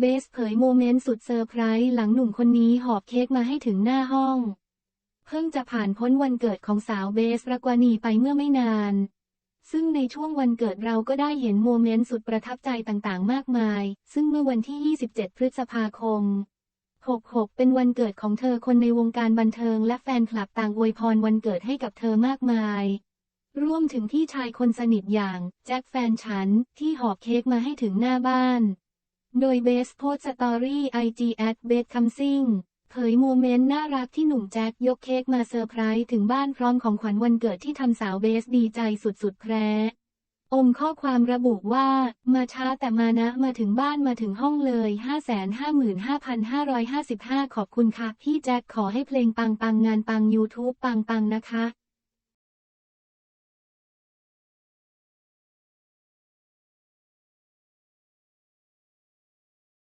เบสเผยโมเมนต์สุดเซอร์ไพรส์หลังหนุ่มคนนี้หอบเค้กมาให้ถึงหน้าห้อง เพิ่งจะผ่านพ้นวันเกิดของสาวเบสรักวานีไปเมื่อไม่นาน ซึ่งในช่วงวันเกิดเราก็ได้เห็นโมเมนต์สุดประทับใจต่างๆ มากมาย ซึ่งเมื่อวันที่ 27 พฤษภาคม 66 เป็นวันเกิดของเธอคนในวงการบันเทิงและแฟนคลับต่างอวยพรวันเกิดให้กับเธอมากมายรวมถึงพี่ชายคนสนิทอย่าง แจ็คแฟนฉัน ที่หอบเค้กมาให้ถึงหน้าบ้าน โดยเบสโพสต์สตอรี่ไอจีแอดเบสคัมซิงเผยโมเมนต์น่ารักที่หนุ่มแจ็คยกเค้กมาเซอร์ไพรส์ถึงบ้านพร้อมของขวัญวันเกิดที่ทำสาวเบสดีใจสุดๆแพรอมข้อความระบุว่า มาช้าแต่มานะมาถึงบ้านมาถึงห้องเลย 555,555 ขอบคุณค่ะพี่แจ็คขอให้เพลงปังปังงานปัง YouTube ปังปังนะคะ